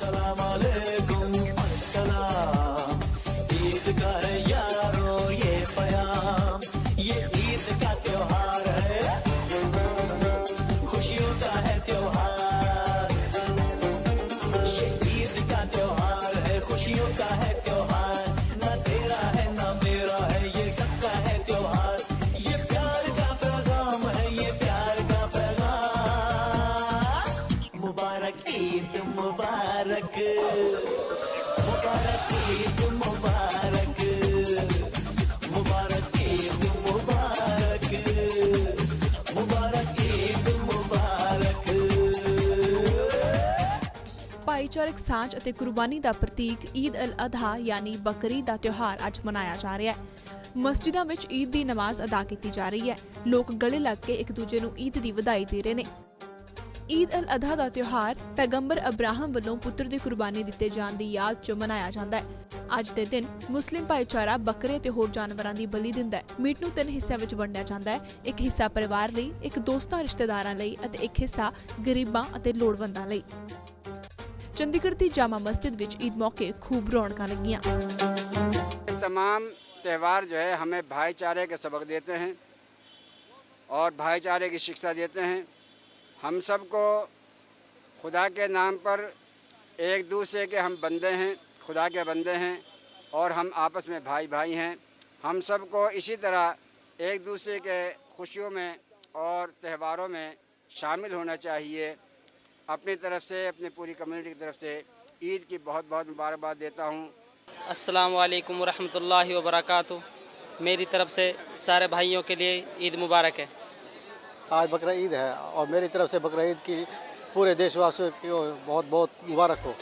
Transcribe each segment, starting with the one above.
Salam alaikum. मुबारक मुबारक ईद मुबारक मुबारक ईद मुबारक मुबारक ईद मुबारक ਭਾਈਚਾਰਕ ਸਾਂਝ ਅਤੇ ਕੁਰਬਾਨੀ ਦਾ ਪ੍ਰਤੀਕ ਈਦ ਅਲ ਅਧਹਾ ਯਾਨੀ ਬਕਰੀ ਦਾ ਤਿਉਹਾਰ ਅੱਜ ਮਨਾਇਆ ਜਾ ਰਿਹਾ ਹੈ ਮਸਜਿਦਾਂ ਵਿੱਚ ਈਦ ਦੀ ਨਮਾਜ਼ ਅਦਾ ਕੀਤੀ ਜਾ ਰਹੀ ਹੈ ਲੋਕ ਗਲੇ ਲੱਗ ਕੇ ਇੱਕ ਦੂਜੇ ਨੂੰ ਈਦ ਦੀ ਵਧਾਈ ਦੇ ਰਹੇ ਨੇ ਈਦ ਅਲ ਅਧਹਾ ਦਾ ਤਿਉਹਾਰ ਪੈਗੰਬਰ ਅਬਰਾਹਮ ਵੱਲੋਂ ਪੁੱਤਰ ਦੀ ਕੁਰਬਾਨੀ ਦਿੱਤੇ ਜਾਣ ਦੀ ਯਾਦ 'ਚ ਮਨਾਇਆ ਜਾਂਦਾ ਹੈ ਅੱਜ ਦੇ ਦਿਨ ਮੁਸਲਿਮ ਭਾਈਚਾਰਾ ਬੱਕਰੇ ਤੇ ਹੋਰ ਜਾਨਵਰਾਂ ਦੀ ਬਲੀ ਦਿੰਦਾ ਹੈ ਮੀਟ ਨੂੰ ਤਿੰਨ ਹਿੱਸਿਆਂ ਵਿੱਚ ਵੰਡਿਆ ਜਾਂਦਾ ਹੈ ਇੱਕ ਹਿੱਸਾ ਪਰਿਵਾਰ ਲਈ ਇੱਕ ਦੋਸਤਾਂ ਰਿਸ਼ਤੇਦਾਰਾਂ ਲਈ ਅਤੇ ਇੱਕ ਹਿੱਸਾ ਗਰੀਬਾਂ ਅਤੇ ਲੋੜਵੰਦਾਂ ਲਈ ਚੰਡੀਗੜ੍ਹ ਦੀ ਜਾਮਾ ਮਸਜਿਦ ਵਿੱਚ ਈਦ ਮੌਕੇ ਖੂਬ ਰੌਣਕਾਂ ਲੱਗੀਆਂ तमाम त्यौहार जो है हमें भाईचारे के सबक देते हैं और भाईचारे की शिक्षा देते हैं हम सबको खुदा के नाम पर एक दूसरे के हम बंदे हैं, खुदा के बंदे हैं और हम आपस में भाई भाई हैं। हम सबको इसी तरह एक दूसरे के खुशियों में और त्योहारों में शामिल होना चाहिए। अपनी तरफ़ से, अपनी पूरी कम्युनिटी की तरफ़ से ईद की बहुत बहुत मुबारकबाद देता हूँ। अस्सलाम वालेकुम रहमतुल्लाहि व बरकातुहू। मेरी तरफ़ से सारे भाइयों के लिए ईद मुबारक है। आज बकरा ईद है और मेरी तरफ से बकरा ईद की पूरे देशवासियों को बहुत बहुत मुबारक हो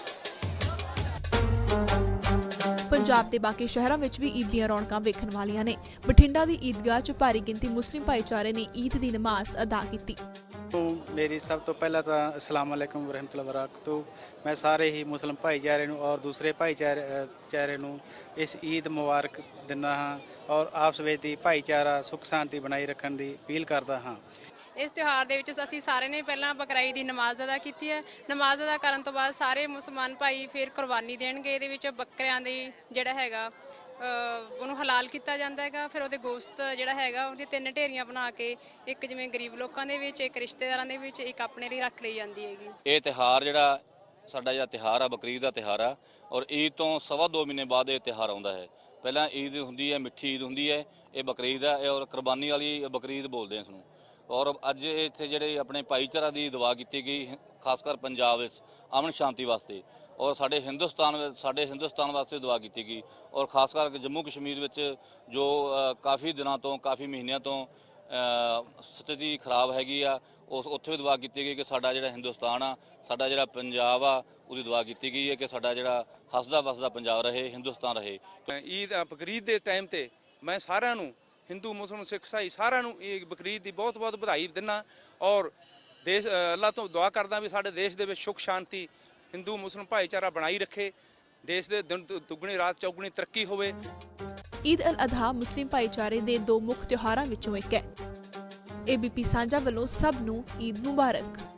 ਪੰਜਾਬ ਦੇ ਬਾਕੀ ਸ਼ਹਿਰਾਂ ਵਿੱਚ ਵੀ ਈਦ ਦੀਆਂ ਰੌਣਕਾਂ ਵੇਖਣ ਵਾਲੀਆਂ ਨੇ ਬਠਿੰਡਾ ਦੀ ਈਦਗਾਹ 'ਚ ਭਾਰੀ ਗਿਣਤੀ ਮੁਸਲਿਮ ਭਾਈਚਾਰੇ ਨੇ ਈਦ ਦੀ ਨਮਾਜ਼ ਅਦਾ ਕੀਤੀ ਤੋਂ ਮੇਰੀ ਸਭ ਤੋਂ ਪਹਿਲਾਂ ਤਾਂ ਅਸਲਾਮ ਅਲੈਕੁਮ ਵਰਹਿਮਤੁਲਾਹ ਵਬਰਕਾਤੁਹ ਮੈਂ ਸਾਰੇ ਹੀ ਮੁਸਲਮ ਭਾਈਚਾਰੇ ਨੂੰ ਔਰ ਦੂਸਰੇ ਭਾਈਚਾਰੇ ਅ, ਚਾਰੇ ਨੂੰ ਇਸ ਈਦ ਮੁਬਾਰਕ ਦਿੰਦਾ ਹਾਂ ਔਰ ਆਪਸ ਵਿੱਚ ਦੀ ਭਾਈਚਾਰਾ ਸੁਖ ਸ਼ਾਂਤੀ ਬਣਾਈ ਰੱਖਣ ਦੀ ਅਪੀਲ ਕਰਦਾ ਹਾਂ ਇਸ ਤਿਉਹਾਰ ਦੇ ਵਿੱਚ ਅਸੀਂ ਸਾਰੇ ਨੇ ਪਹਿਲਾਂ ਬਕਰਾਈ ਦੀ ਨਮਾਜ਼ ਅਦਾ ਕੀਤੀ ਹੈ। ਨਮਾਜ਼ ਅਦਾ ਕਰਨ ਤੋਂ ਬਾਅਦ ਸਾਰੇ ਮੁਸਲਮਾਨ ਭਾਈ ਫਿਰ ਕੁਰਬਾਨੀ ਦੇਣਗੇ। ਇਹਦੇ ਵਿੱਚ ਬੱਕਰਿਆਂ ਦੀ ਜਿਹੜਾ ਹੈਗਾ ਉਹਨੂੰ ਹਲਾਲ ਕੀਤਾ ਜਾਂਦਾ ਹੈਗਾ। ਫਿਰ ਉਹਦੇ ਗੋਸ਼ਤ ਜਿਹੜਾ ਹੈਗਾ, ਉਹਦੀ ਤਿੰਨ ਢੇਰੀਆਂ ਬਣਾ ਕੇ ਇੱਕ ਜਿਵੇਂ ਗਰੀਬ ਲੋਕਾਂ ਦੇ ਵਿੱਚ, ਇੱਕ ਰਿਸ਼ਤੇਦਾਰਾਂ ਦੇ ਵਿੱਚ, ਇੱਕ ਆਪਣੇ ਲਈ ਰੱਖ ਲਈ ਜਾਂਦੀ ਹੈਗੀ। ਇਹ ਤਿਹਾਰ ਜਿਹੜਾ ਸਾਡਾ ਜਿਹੜਾ ਤਿਹਾਰ ਆ ਬਕਰੀਦ ਦਾ ਤਿਹਾਰ ਆ, ਔਰ ਈਦ ਤੋਂ ਸਵਾ ਦੋ ਮਹੀਨੇ ਬਾਅਦ ਇਹ ਤਿਹਾਰ ਆਉਂਦਾ ਹੈ। ਪਹਿਲਾਂ ਈਦ ਹੁੰਦੀ ਹੈ, ਮਿੱਠੀ ਈਦ ਹੁੰਦੀ ਹੈ, ਇਹ ਬਕਰੀਦ ਆ ਔਰ ਕੁਰਬਾਨੀ ਵਾਲੀ ਬਕਰੀਦ ਬੋਲਦੇ ਆ ਇਸ ਨੂੰ। ਔਰ ਅੱਜ ਇੱਥੇ ਜਿਹੜੇ ਆਪਣੇ ਭਾਈਚਾਰਾ ਦੀ ਦੁਆ ਕੀਤੀ ਗਈ, ਖਾਸ ਕਰ ਪੰਜਾਬ ਵਿੱਚ ਅਮਨ ਸ਼ਾਂਤੀ ਵਾਸਤੇ। ਔਰ ਸਾਡੇ ਹਿੰਦੁਸਤਾਨ ਸਾਡੇ ਹਿੰਦੁਸਤਾਨ ਵਾਸਤੇ ਦੁਆ ਕੀਤੀ ਗਈ। ਔਰ ਖਾਸ ਕਰਕੇ ਜੰਮੂ ਕਸ਼ਮੀਰ ਵਿੱਚ ਜੋ ਕਾਫੀ ਦਿਨਾਂ ਤੋਂ, ਕਾਫੀ ਮਹੀਨਿਆਂ ਤੋਂ ਸਥਿਤੀ ਖਰਾਬ ਹੈਗੀ ਆ, ਉਸ ਉੱਥੇ ਵੀ ਦੁਆ ਕੀਤੀ ਗਈ ਕਿ ਸਾਡਾ ਜਿਹੜਾ ਹਿੰਦੁਸਤਾਨ ਆ, ਸਾਡਾ ਜਿਹੜਾ ਪੰਜਾਬ ਆ, ਉਹਦੀ ਦੁਆ ਕੀਤੀ ਗਈ ਹੈ ਕਿ ਸਾਡਾ ਜਿਹੜਾ ਹੱਸਦਾ ਵਸਦਾ ਪੰਜਾਬ ਰਹੇ, ਹਿੰਦੁਸਤਾਨ ਰਹੇ। ਈਦ ਬਕਰੀਦ ਦੇ ਟਾਈਮ ਤੇ ਮੈਂ ਸਾਰਿਆਂ ਨੂੰ ਹਿੰਦੂ ਮੁਸਲਮਾਨ ਸਿੱਖ ਇਸਾਈ ਸਾਰਿਆਂ ਨੂੰ ਇਹ ਬਕਰੀਦ ਦੀ ਬਹੁਤ ਬਹੁਤ ਵਧਾਈ ਦਿੰਦਾ ਔਰ ਦੇਸ਼ ਅ, ਤੋਂ ਦੁਆ ਕਰਦਾ ਵੀ ਸਾਡੇ ਦੇਸ਼ ਦੇ ਵਿੱਚ ਸੁਖ ਸ਼ਾਂਤੀ ਹਿੰਦੂ ਮੁਸਲਮ ਭਾਈਚਾਰਾ ਬਣਾਈ ਰੱਖੇ ਦੇਸ਼ ਦੇ ਦਿਨ ਦੁੱਗਣੀ ਰਾਤ ਚੌਗਣੀ ਤਰੱਕੀ ਹੋਵੇ। ਈਦ ਅਲ ਅਧਹਾ ਮੁਸਲਿਮ ਭਾਈਚਾਰੇ ਦੇ ਦੋ ਮੁੱਖ ਤਿਉਹਾਰਾਂ ਵਿੱਚੋਂ ਇੱਕ ਹੈ। ਏਬੀਪੀ ਸਾਂਝਾ ਵੱਲੋਂ ਸਭ ਨੂੰ ਈਦ ਮੁਬਾਰਕ।